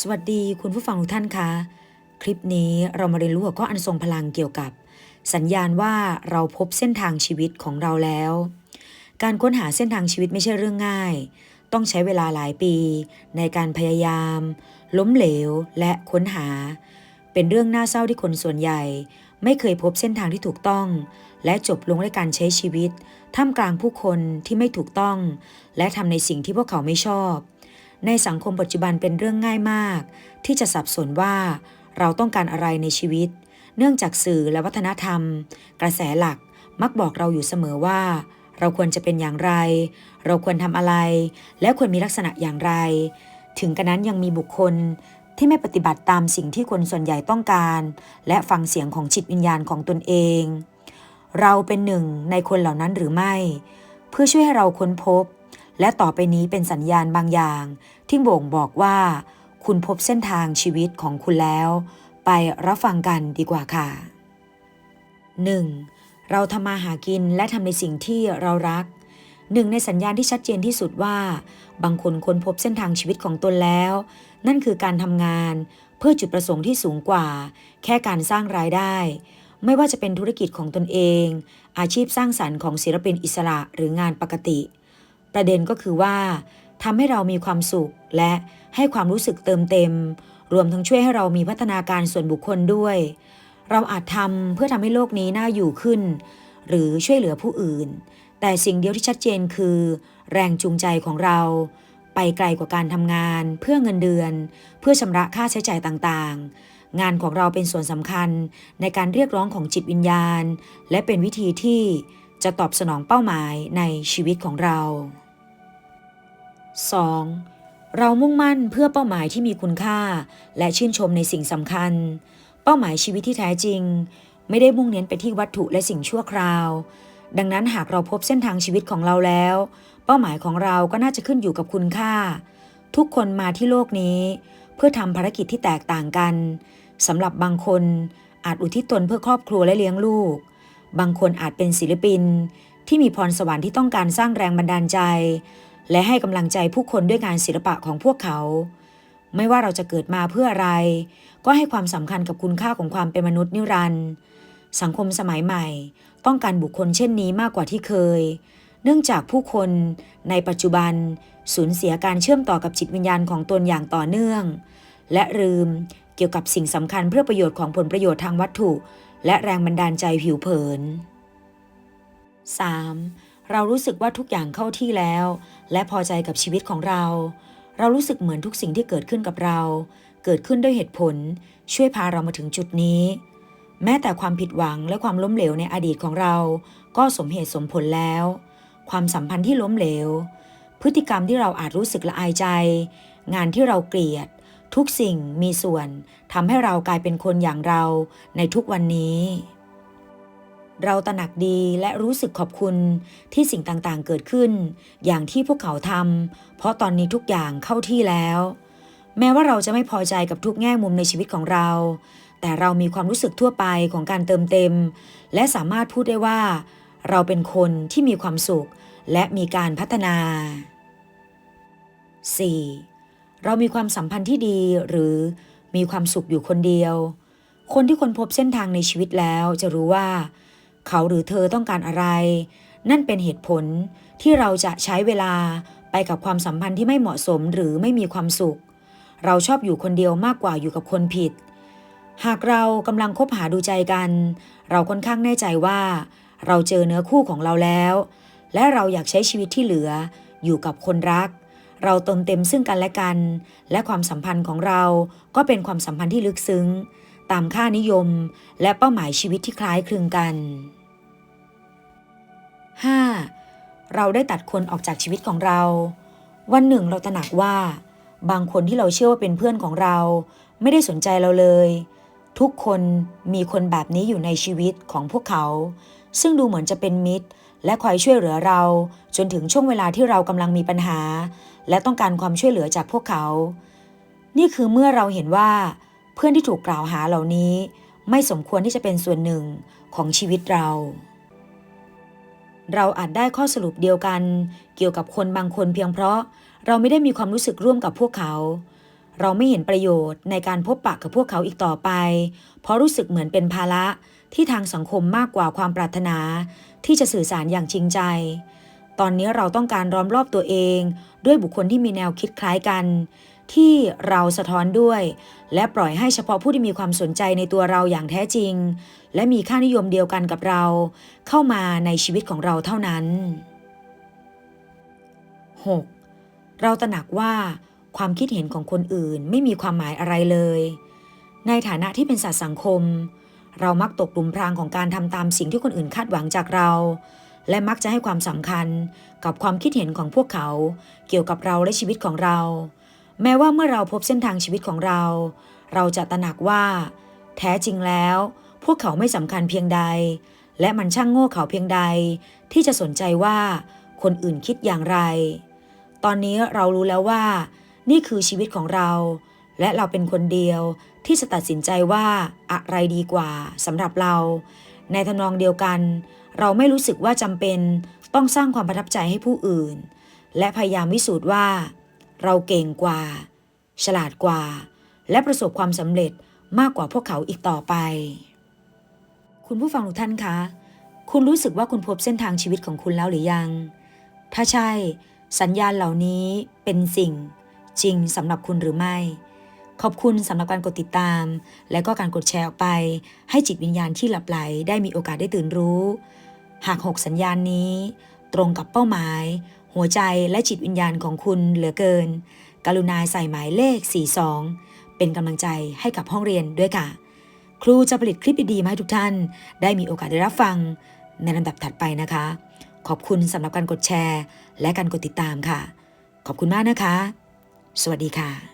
สวัสดีคุณผู้ฟังทุกท่านคะ คลิปนี้เรามาเรียนรู้หัวข้ออันทรงพลังเกี่ยวกับ สัญญาณว่าเราพบเส้นทางชีวิตของเราแล้ว การค้นหาเส้นทางชีวิตไม่ใช่เรื่องง่าย ต้องใช้เวลาหลายปี ในการพยายาม ล้มเหลวและค้นหา เป็นเรื่องน่าเศร้าที่คนส่วนใหญ่ ไม่เคยพบเส้นทางที่ถูกต้อง และจบลงด้วยการใช้ชีวิต ท่ามกลางผู้คนที่ไม่ถูกต้อง และทำในสิ่งที่พวกเขาไม่ชอบ ในสังคมปัจจุบันเป็นเรื่องง่ายมาก ที่จะสับสนว่าเราต้องการอะไรในชีวิต เนื่องจากสื่อและวัฒนธรรม กระแสหลักมักบอกเราอยู่เสมอว่า เราควรจะเป็นอย่างไร เราควรทำอะไร และควรมีลักษณะอย่างไร ถึงกระนั้นยังมีบุคคลที่ไม่ปฏิบัติตามสิ่งที่คนส่วนใหญ่ต้องการ และฟังเสียงของจิตวิญญาณของตนเอง เราเป็นหนึ่งในคนเหล่านั้นหรือไม่ เพื่อช่วยให้เราค้นพบ และต่อไปนี้เป็นสัญญาณบางอย่าง ที่บ่งบอกว่า คุณพบเส้นทางชีวิตของคุณแล้ว ไปรับฟังกันดีกว่าค่ะ 1. เราทำมาหากินและทำในสิ่งที่เรารักหนึ่งในสัญญาณที่ชัดเจนที่สุดว่า บางคนค้นพบเส้นทางชีวิตของตนแล้ว นั่นคือการทำงาน เพื่อจุดประสงค์ที่สูงกว่า แค่การสร้างรายได้ ไม่ว่าจะเป็นธุรกิจของตนเอง อาชีพสร้างสรรค์ของศิลปินอิสระหรืองานปกติ ประเด็นก็คือว่าทำให้เรามีความสุขและให้ความรู้สึกเติมเต็ม รวมทั้งช่วยให้เรามีพัฒนาการส่วนบุคคลด้วย เราอาจทำเพื่อทำให้โลกนี้น่าอยู่ขึ้น หรือช่วยเหลือผู้อื่น แต่สิ่งเดียวที่ชัดเจนคือ แรงจูงใจของเรา ไปไกลกว่าการทำงาน เพื่อเงินเดือน เพื่อชำระค่าใช้จ่ายต่างๆ งานของเราเป็นส่วนสำคัญในการเรียกร้องของจิตวิญญาณ และเป็นวิธีที่จะตอบสนองเป้าหมายในชีวิตของเรา 2. เรามุ่งมั่นเพื่อเป้าหมายที่มีคุณค่า และชื่นชมในสิ่งสำคัญ เป้าหมายชีวิตที่แท้จริง ไม่ได้มุ่งเน้นไปที่วัตถุและสิ่งชั่วคราว ดังนั้นหากเราพบเส้นทางชีวิตของเราแล้ว เป้าหมายของเราก็น่าจะขึ้นอยู่กับคุณค่า ทุกคนมาที่โลกนี้ เพื่อทำภารกิจที่แตกต่างกันสำหรับบางคนอาจอุทิศตนเพื่อครอบครัวและเลี้ยงลูก บางคนอาจเป็นศิลปิน ที่มีพรสวรรค์ที่ต้องการสร้างแรงบันดาลใจ และให้กำลังใจผู้คนด้วยงานศิลปะของพวกเขา ไม่ว่าเราจะเกิดมาเพื่ออะไร ก็ให้ความสำคัญกับคุณค่าของความเป็นมนุษย์นิรันดร์สังคมสมัยใหม่ ต้องการบุคคลเช่นนี้มากกว่าที่เคย เนื่องจากผู้คนในปัจจุบัน สูญเสียการเชื่อมต่อกับจิตวิญญาณของตนอย่างต่อเนื่อง และลืมเกี่ยวกับสิ่งสำคัญเพื่อประโยชน์ของผลประโยชน์ทางวัตถุ และแรงบันดาลใจผิวเผิน 3. เรารู้สึกว่าทุกอย่างเข้าที่แล้ว และพอใจกับชีวิตของเรา เรารู้สึกเหมือนทุกสิ่งที่เกิดขึ้นกับเรา เกิดขึ้นด้วยเหตุผล ช่วยพาเรามาถึงจุดนี้ แม้แต่ความผิดหวังและความล้มเหลวในอดีตของเรา ก็สมเหตุสมผลแล้ว ความสัมพันธ์ที่ล้มเหลว พฤติกรรมที่เราอาจรู้สึกละอายใจ งานที่เราเกลียด ทุกสิ่งมีส่วนทำให้เรากลายเป็นคนอย่างเราในทุกวันนี้ เราตระหนักดีและรู้สึกขอบคุณที่สิ่งต่างๆเกิดขึ้น อย่างที่พวกเขาทำเพราะตอนนี้ทุกอย่างเข้าที่แล้ว แม้ว่าเราจะไม่พอใจกับทุกแง่มุมในชีวิตของเรา แต่เรามีความรู้สึกทั่วไปของการเติมเต็ม และสามารถพูดได้ว่า เราเป็นคนที่มีความสุข และมีการพัฒนา 4. เรามีความสัมพันธ์ที่ดีหรือมีความสุขอยู่คนเดียว คนที่ค้นพบเส้นทางในชีวิตแล้วจะรู้ว่า เขาหรือเธอต้องการอะไร นั่นเป็นเหตุผลที่เราจะใช้เวลาไปกับความสัมพันธ์ที่ไม่เหมาะสมหรือไม่มีความสุข เราชอบอยู่คนเดียวมากกว่าอยู่กับคนผิด หากเรากำลังคบหาดูใจกัน เราค่อนข้างแน่ใจว่า เราเจอเนื้อคู่ของเราแล้ว และเราอยากใช้ชีวิตที่เหลือ อยู่กับคนรัก เราเติมเต็มซึ่งกันและกัน และความสัมพันธ์ของเราก็เป็นความสัมพันธ์ที่ลึกซึ้ง ตามค่านิยม และเป้าหมายชีวิตที่คล้ายคลึงกัน 5. เราได้ตัดคนออกจากชีวิตของเรา วันหนึ่งเราตระหนักว่า บางคนที่เราเชื่อว่าเป็นเพื่อนของเรา ไม่ได้สนใจเราเลย ทุกคนมีคนแบบนี้อยู่ในชีวิตของพวกเขา ซึ่งดูเหมือนจะเป็นมิตร และคอยช่วยเหลือเรา จนถึงช่วงเวลาที่เรากำลังมีปัญหา และต้องการความช่วยเหลือจากพวกเขา นี่คือเมื่อเราเห็นว่า เพื่อนที่ถูกกล่าวหาเหล่านี้ ไม่สมควรที่จะเป็นส่วนหนึ่งของชีวิตเรา เราอาจได้ข้อสรุปเดียวกัน เกี่ยวกับคนบางคนเพียงเพราะ เราไม่ได้มีความรู้สึกร่วมกับพวกเขา เราไม่เห็นประโยชน์ในการพบปะกับพวกเขาอีกต่อไป เพราะรู้สึกเหมือนเป็นภาระที่ทางสังคมมากกว่าความปรารถนา ที่จะสื่อสารอย่างจริงใจ ตอนนี้เราต้องการล้อมรอบตัวเอง ด้วยบุคคลที่มีแนวคิดคล้ายกัน ที่เราสะท้อนด้วย และปล่อยให้เฉพาะผู้ที่มีความสนใจในตัวเราอย่างแท้จริง และมีค่านิยมเดียวกันกับเรา เข้ามาในชีวิตของเราเท่านั้น 6. เราตระหนักว่าความคิดเห็นของคนอื่นไม่มีความหมายอะไรเลย ในฐานะที่เป็นสัตว์สังคม เรามักตกหลุมพรางของการทำตามสิ่งที่คนอื่นคาดหวังจากเรา และมักจะให้ความสำคัญกับความคิดเห็นของพวกเขา เกี่ยวกับเราและชีวิตของเรา แม้ว่าเมื่อเราพบเส้นทางชีวิตของเรา เราจะตระหนักว่า แท้จริงแล้ว พวกเขาไม่สำคัญเพียงใด และมันช่างโง่เขาเพียงใด ที่จะสนใจว่าคนอื่นคิดอย่างไร ตอนนี้เรารู้แล้วว่า นี่คือชีวิตของเรา และเราเป็นคนเดียวที่จะตัดสินใจว่าอะไรดีกว่าสำหรับเรา ในทำนองเดียวกัน เราไม่รู้สึกว่าจำเป็นต้องสร้างความประทับใจให้ผู้อื่น และพยายามวิสูจน์ว่า เราเก่งกว่า ฉลาดกว่า และประสบความสำเร็จมากกว่าพวกเขาอีกต่อไป คุณผู้ฟังทุกท่านคะ คุณรู้สึกว่าคุณพบเส้นทางชีวิตของคุณแล้วหรือยัง ถ้าใช่ สัญญาณเหล่านี้เป็นสิ่ง จริงสำหรับคุณหรือไม่ ขอบคุณสำหรับการกดติดตาม และก็การกดแชร์ออกไป ให้จิตวิญญาณที่หลับไหลได้มีโอกาสได้ตื่นรู้ หาก6สัญญาณนี้ ตรงกับเป้าหมาย หัวใจและจิตวิญญาณของคุณเหลือเกิน กรุณาใส่หมายเลข 42 เป็นกำลังใจให้กับห้องเรียนด้วยค่ะ ครูจะผลิตคลิปดีๆมาให้ทุกท่าน ได้มีโอกาสได้รับฟังในลำดับถัดไปนะคะ ขอบคุณสำหรับการกดแชร์ และการกดติดตามค่ะ ขอบคุณมากนะคะ สวัสดีค่ะ